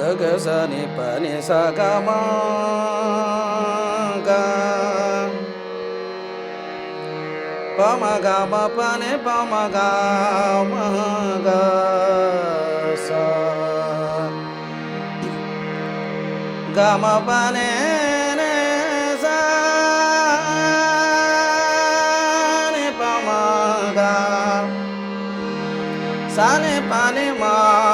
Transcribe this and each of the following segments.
దగసని పని సగమా పమగా పని పమగా మగా గమ పనే పమగా. సని పని మా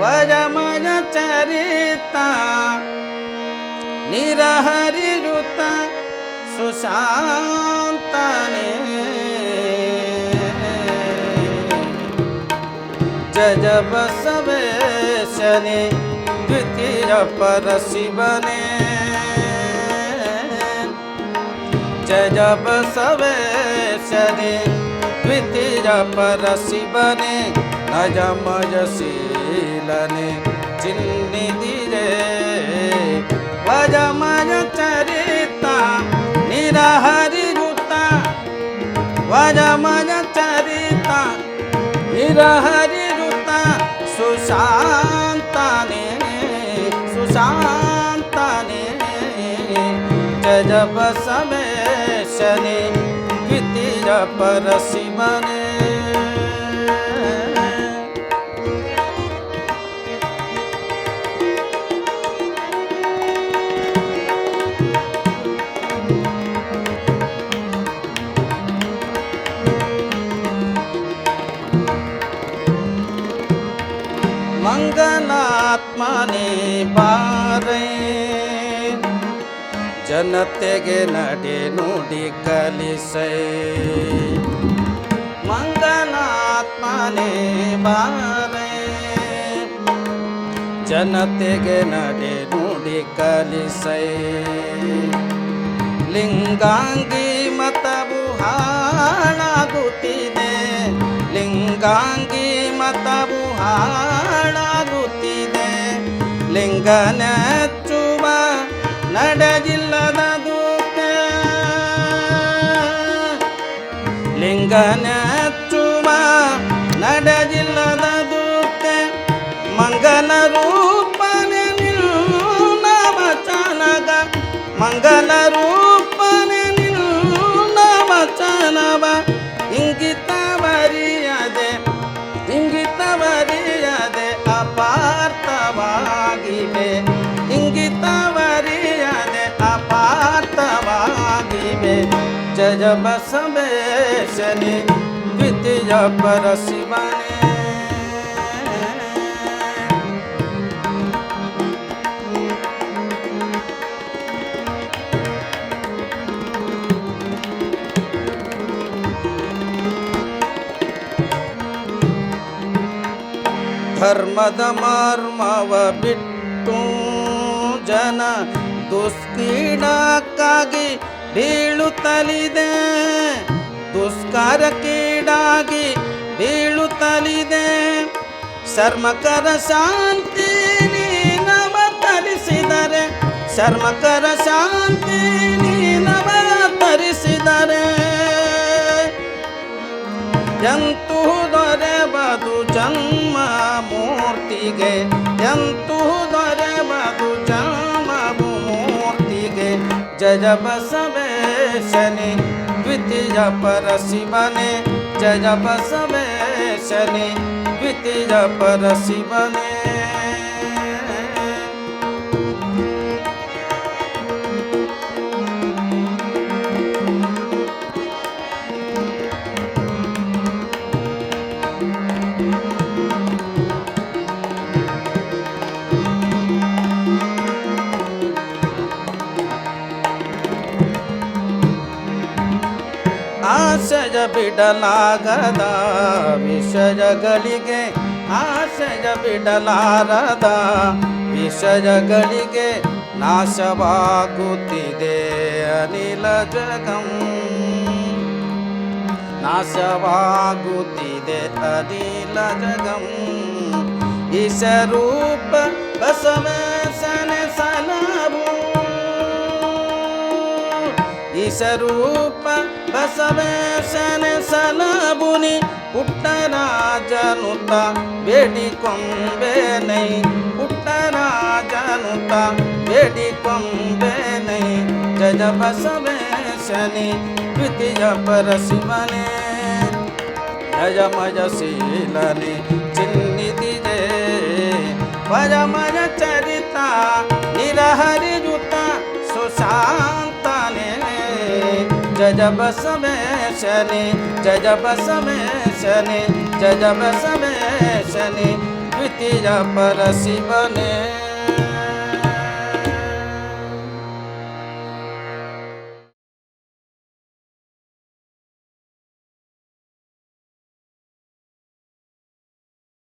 ma pa ni pa ga ma ga pa ma ni pa ma pa ga ma ga ga sa ni ga sa जय जप सवे शनि द्वितीय पर शिवने नयमय शीलने चिन्निधिरे वजमय चरिता निरहरिरुत वजमय चरिता निरहरिरुता चरिता निरहरिरुता सुशान्ताने सुशान्ताने जजब समेशने द्वितीय पर ಮಂಗನಾತ್ಮನೇ ಬಾರೆ. ಜನತೆಗೆ ನಡೆ ನುಡಿ ಕಲಿಸೈ. ಮಂಗನಾತ್ಮನೇ ಬಾರೆ. ಜನತೆಗೆ ನಡೆ ನುಡಿ ಲಿಂಗಾಂಗಿ ಲಿಂಗಾಂಗಿ ಮತಬು ಹಾಳಾಗುತ್ತಿ ಲಿಂಗಾಂಗಿ ಮತವು ಹಾಳಾಗುತ್ತಿದೆ. ಲಿಂಗನೆಚ್ಚುವ ನಡೆಗಿಲ್ಲದ ದೂತ ಲಿಂಗನೆಚ್ಚುವ ನಡೆಗಿಲ್ಲದ ದೂತೆ ಮಂಗಲ ರೂಪನೆ ನಿನ್ನ ವಚನಗ ಮಂಗಲ ರೂಪನೆ ಜಯ ಬಸವೇಶನೆ ದ್ವಿತೀಯ ಪರ ಶಿವನೇ ಧರ್ಮದ ಮರ್ಮವ ಬಿಟ್ಟು ಜನ ದುಷ್ಕೀಡಕ್ಕಾಗಿ ಬೀಳುತ್ತಲಿದೆ. ದುಷ್ಕಾರಕ್ಕೀಡಾಗಿ ಬೀಳುತ್ತಲಿದೆ. ಶರ್ಮಕರ ಶಾಂತಿ ನವ ತರಿಸಿದರೆ. ಶರ್ಮಕರ ಶಾಂತಿ ನವ ತರಿಸಿದರೆ. ಎಂತೂ ದೊರೆಬದು ಜನ್ಮ ಮೂರ್ತಿಗೆ, ಎಂತೂ जब समेशनि द्वितीय परशिवने जय जप समेशनि द्वितीय परशिवने ಶಿವನೆ ಆಶಯ ಬಿಡಲಾಗದ ವಿಷಯಗಳಿಗೆ ಆಶಯ ಬಿಡಲಾರದ ವಿಷಯಗಳಿಗೆ ನಾಶವಾಗುತ್ತಿದೆ ಅನಿಲ ಜಗಂ ನಾಶವಾಗುತ್ತಿದೆ ಅನಿಲ ಜಗಂ ಈಶರೂಪ ಬಸವೇಶನ ಸಲಭು ಈಶರೂಪ ಬಸವೇಶನ ಸಲಬುನಿ ಪುಟ್ಟರಾಜನುತ ಬೇಡಿಕೊಂಬೇನೈ ಪುಟ್ಟರಾಜನುತ ಬೇಡಿಕೊಂಬೇನೈ ಜಯ ಬಸವೇಶನಿ ದ್ವಿತೀಯ ಪರಶಿವನೇ ಜಯಮಯ ಶೀಲನೆ ಚಿನ್ನಿದಿದೆ ಪರಮಯ ಚರಿತ ನಿರಹರಿಯುತ ಸುಶಾಂತನೆ य शनि य शनि जजब समय शनि द्वितीय शनिया परीब